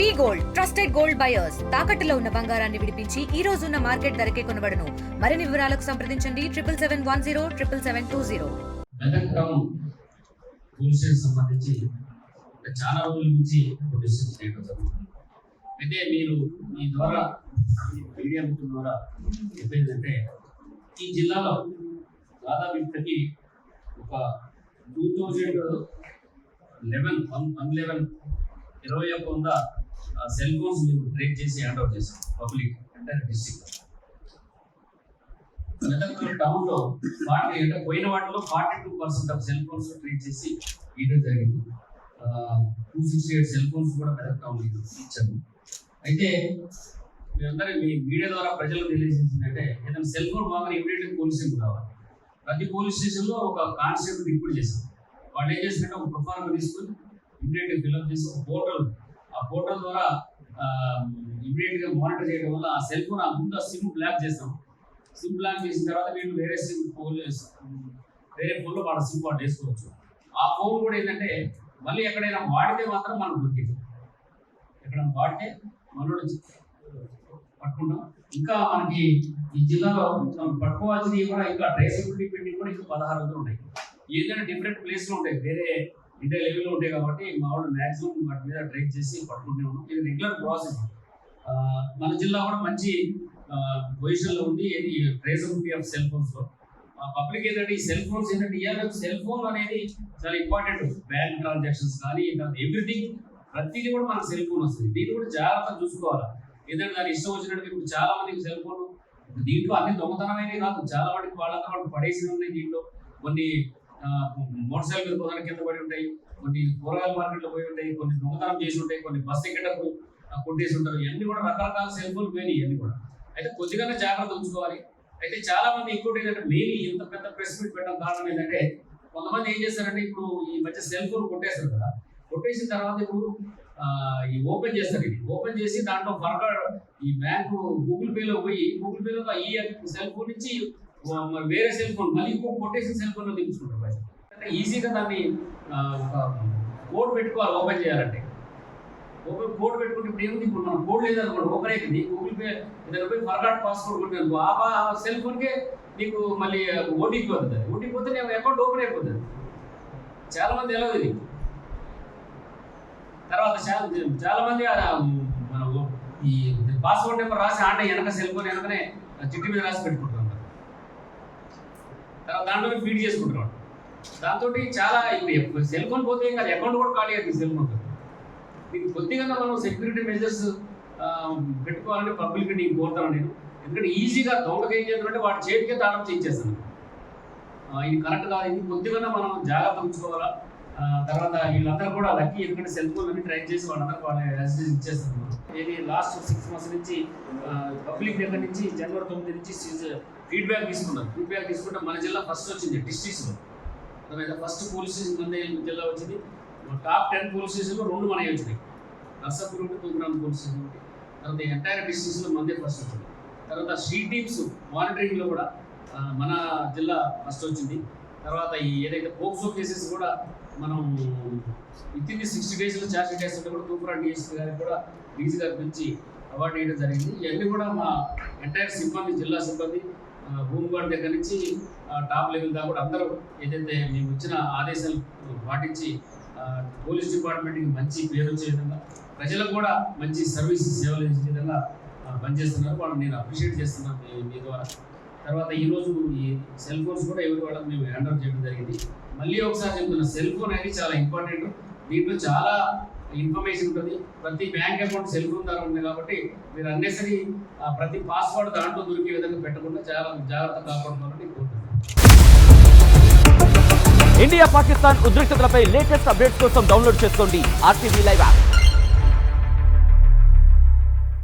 V gold trusted gold buyers తాకట్టులో ఉన్న బంగారాన్ని విడిపించి ఈ రోజు ఉన్న మార్కెట్ ధరకే కొనబడను. మరిన్ని వివరాలకు సంప్రదించండి. Triple seven one zero triple seven two zero. సంబంధించి చాలా రోజుల నుంచి పోలీస్ చేయడం జరుగుతుంది. అయితే మీరు మీ ద్వారా మీడియా మిత్రుల ద్వారా చెప్పేదంటే ఈ జిల్లాలో దాదాపు ఇప్పటికీ ఒక two thousand eleven one one eleven ఇరవై ఒక్క వంద సెల్ ఫోన్స్ మేము ట్రేక్ చేసి హ్యాండ్ అవుట్ చేసాం పబ్లిక్ అంటే డిస్ట్రిక్ట్ మెదక్ టౌన్లో ఫార్టీ అంటే పోయిన వాటిలో forty two percent of cell phones treat చేసి ఇవ్వడం జరిగింది. Two sixty eight cell phones కూడా మెదక్ టౌన్ ఇచ్చాము అయితే మీరందరూ మీ మీడియా ద్వారా ప్రజలకు తెలియజేసిందంటే ఏదైనా సెల్ ఫోన్ బాగా పోలీస్ పోలీసింగ్ కావాలి ప్రతి పోలీస్ స్టేషన్లో ఒక కాన్స్టేబుల్ రిపోర్ట్ చేశాం వాళ్ళు ఏం చేసినట్టు ఒక ప్రొఫార్మ్ తీసుకుని ఇమీడియట్ ఫిల్అప్ చేసి ఒక పోర్టల్ పోర్టల్ ద్వారా ఇమీడియట్గా మానిటర్ చేయడం వల్ల ఆ సెల్ ఫోన్ ఆ ముందు సిమ్ బ్లాక్ చేస్తాం. సిమ్ బ్లాక్ చేసిన తర్వాత వీళ్ళు వేరే సిమ్ ఫోన్ వేరే ఫోన్లో వాళ్ళ సిమ్ వాళ్ళు వేసుకోవచ్చు ఆ ఫోన్ కూడా ఏంటంటే మళ్ళీ ఎక్కడైనా వాడితే మాత్రం మనం దొరికింది ఎక్కడైనా వాడితే మనోడు పట్టుకుంటాం. ఇంకా మనకి ఈ జిల్లాలో మనం పట్టుకోవాల్సినవి కూడా ఇంకా ట్రేసబిలిటీ పెండింగ్ కూడా ఇంకా పదహారు వందలు ఉన్నాయి. ఏదైనా డిఫరెంట్ ప్లేస్లో ఉంటాయి. వేరే ఇండియా లెవెల్లో ఉంటాయి కాబట్టి మా వాళ్ళు మ్యాక్సిమం వాటి మీద ట్రైన్ చేసి పట్టుకుంటూ ఉన్నాం. ఇది రెగ్యులర్ ప్రాసెస్ మన జిల్లా కూడా మంచి పొజిషన్లో ఉంది. ఏది? ట్రేసబిలిటీ ఆఫ్ సెల్ ఫోన్స్లో పబ్లిక్ ఏంటంటే ఈ సెల్ ఫోన్స్ ఏంటంటే ఇవాళ సెల్ ఫోన్ అనేది చాలా ఇంపార్టెంట్ బ్యాంక్ ట్రాన్సాక్షన్స్ కానీ ఎవ్రీథింగ్ ప్రతిదీ కూడా మనకు సెల్ ఫోన్ వస్తుంది. దీన్ని కూడా జాగ్రత్తగా చూసుకోవాలి. ఏంటంటే దాని ఇష్టం వచ్చినట్టు ఇప్పుడు చాలా మందికి సెల్ ఫోన్ దీంట్లో అన్ని దొంగతనమైనవి కాదు. చాలా మటుకు వాళ్ళంతా వాళ్ళు పడేసి ఉన్నాయి దీంట్లో. కొన్ని మోటార్ సైకిల్ కొనడానికి కింద పడి ఉంటాయి? కొన్ని కూరగాయల మార్కెట్లో పోయి ఉంటాయి కొన్ని దొంగతనం చేసి ఉంటాయి కొన్ని బస్ ఎక్కేటప్పుడు కొట్టేసి ఉంటారు. ఇవన్నీ కూడా రకరకాల సెల్ పోయినాయి ఇవన్నీ కూడా. అయితే కొద్దిగానే జాగ్రత్త ఉంచుకోవాలి. అయితే చాలా మంది ఇంకోటి ఏంటంటే మెయిన్ ఇంత పెద్ద ప్రెస్ మీట్ పెట్టడం కారణం ఏంటంటే కొంతమంది ఏం చేస్తారంటే ఇప్పుడు ఈ మధ్య సెల్ ఫోన్ కొట్టేస్తారు కదా. కొట్టేసిన తర్వాత ఇప్పుడు ఈ ఓపెన్ చేస్తారు ఇది. ఓపెన్ చేసి దాంట్లో ఫర్దర్ ఈ బ్యాంకు గూగుల్ పేలో పోయి గూగుల్ పేలో ఈ సెల్ ఫోన్ నుంచి వేరే సెల్ ఫోన్ మళ్ళీ ఇంకో కొటేషన్ సెల్ ఫోన్లో తీసుకుంటారు అంటే ఈజీగా దాన్ని కోడ్ పెట్టుకోవాలి ఓపెన్ చేయాలంటే. ఓపెన్ కోడ్ పెట్టుకుంటే ఇప్పుడు ఏముంది? ఇప్పుడు మనం కోడ్ లేదనుకోండి ఓపెన్ అయింది గూగుల్ పే ఏదైనా పోయి ఫర్గాట్ పాస్వర్డ్ కొట్టినందుకు ఆ సెల్ ఫోన్కే నీకు మళ్ళీ ఓటీపీ వస్తుంది. ఓటీపీ పోతే నీ అకౌంట్ ఓపెన్ అయిపోతుంది. చాలా మంది ఎలా ఇది తర్వాత చాలా చాలా మంది మన ఈ పాస్వర్డ్ నెంబర్ రాసి ఆంటే వెనక సెల్ ఫోన్ వెనకనే చిట్టి మీద రాసి పెట్టుకుంటారు. తర్వాత దాంట్లో ఫీడ్ చేసుకుంటున్నాడు దాంతో చాలా ఇప్పుడు సెల్ ఫోన్ పోతే ఇంకా అకౌంట్ కూడా ఖాళీ అవుతుంది సెల్ ఫోన్ మీకు కొద్దిగా మనం సెక్యూరిటీ మెజర్స్ పెట్టుకోవాలని పబ్లిక్ నీకు కోరుతాను నేను. ఎందుకంటే ఈజీగా దొంగకి ఏం చేద్దామంటే వాడి చేతికే తాళం చేయించేస్తాను ఇది కరెక్ట్ కాదు. ఇది కొద్దిగా మనం జాగ్రత్త ఉంచుకోవాలా? తర్వాత వీళ్ళందరూ కూడా లక్కీ ఎందుకంటే సెల్ ఫోన్ అన్ని ట్రై చేసి వాళ్ళందరూ వాళ్ళ రెసిడెన్స్ ఇచ్చేస్తున్నారు. ఇది లాస్ట్ సిక్స్ మంత్స్ నుంచి పబ్లిక్ దగ్గర నుంచి జనవరి తొమ్మిది నుంచి ఫీడ్బ్యాక్ తీసుకున్నారు. ఫీడ్బ్యాక్ తీసుకుంటే మన జిల్లా ఫస్ట్ వచ్చింది డిస్ట్రిక్ట్స్లో ఫస్ట్ పోలీస్ స్టేషన్ మన జిల్లా వచ్చింది. టాప్ టెన్ పోలీస్ స్టేషన్లో రెండు మనవి వచ్చినాయి నర్సాపూర్ ఒకటి తూగ్రామ్ పోలీస్ స్టేషన్ ఒకటి. తర్వాత ఎంటైర్ డిస్ట్రిక్ట్స్లో మందే ఫస్ట్ వచ్చింది. తర్వాత స్ట్రీట్ టీమ్స్ మానిటరింగ్లో కూడా మన జిల్లా ఫస్ట్ వచ్చింది. తర్వాత ఈ ఏదైతే పోక్సో కేసెస్ కూడా మనం విత్ సిక్స్టీ డేస్లో ఛార్జ్ చేస్తుంటే కూడా తూపురాన్ డిఎస్పీ గారికి కూడా డీజీ గారి నుంచి అవార్డు ఇవ్వడం జరిగింది. ఇవన్నీ కూడా మా ఎంటైర్ సిబ్బంది జిల్లా సిబ్బంది హోంగార్డ్ దగ్గర నుంచి టాప్ లెవెల్ దాకా కూడా అందరూ ఏదైతే మేము ఇచ్చిన ఆదేశాలు పాటించి పోలీస్ డిపార్ట్మెంట్కి మంచి పేరు వచ్చే విధంగా ప్రజలకు కూడా మంచి సర్వీస్ సేవలు ఇచ్చే విధంగా పనిచేస్తున్నారు. వాళ్ళు నేను అప్రిషియేట్ చేస్తున్నాను మీ ద్వారా. తర్వాత ఈరోజు ఈ సెల్ ఫోన్స్ కూడా ఎవరి వాళ్ళకి మేము హ్యాండ్ ఓవర్ చేయడం జరిగింది. మళ్ళీ ఒకసారి చెప్తున్నా సెల్ ఫోన్ అనేది చాలా ఇంపార్టెంట్ దీంట్లో చాలా ఇన్ఫర్మేషన్ ఉంటుంది. ప్రతి బ్యాంక్ అకౌంట్ సెల్ ఫోన్ ద్వారా ఉంది కాబట్టి మీరు అన్నెసరి ప్రతి పాస్వర్డ్ దాంట్లో దొరికే విధంగా పెట్టకుండా చాలా జాగ్రత్త కాపాడుకోవాలని కోరుతున్నాను ఇండియా పాకిస్తాన్ ఉద్రిక్తతలపై లేటెస్ట్ అప్డేట్స్ కోసం డౌన్లోడ్ చేసుకోండి ఆర్టీవీ లైవ్ యాప్.